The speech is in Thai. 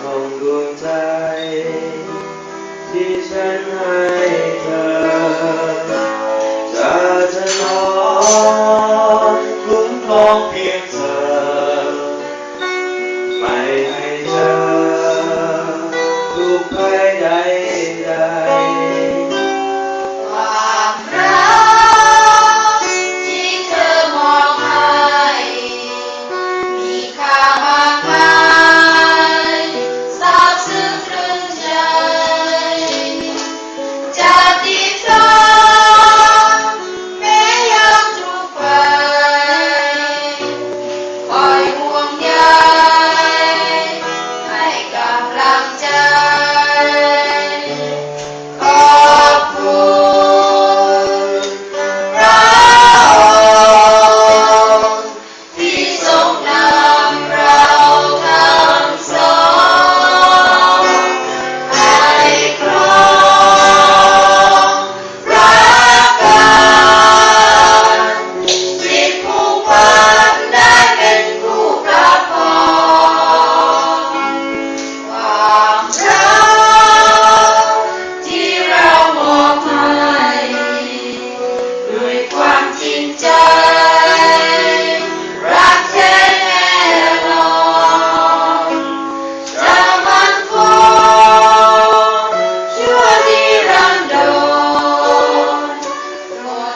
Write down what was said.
ของดวงใจ ที่ฉันให้เธอจะจะนอคุ้มครองเพียงเธอ ไม่ให้เจอทุกภัยใดใด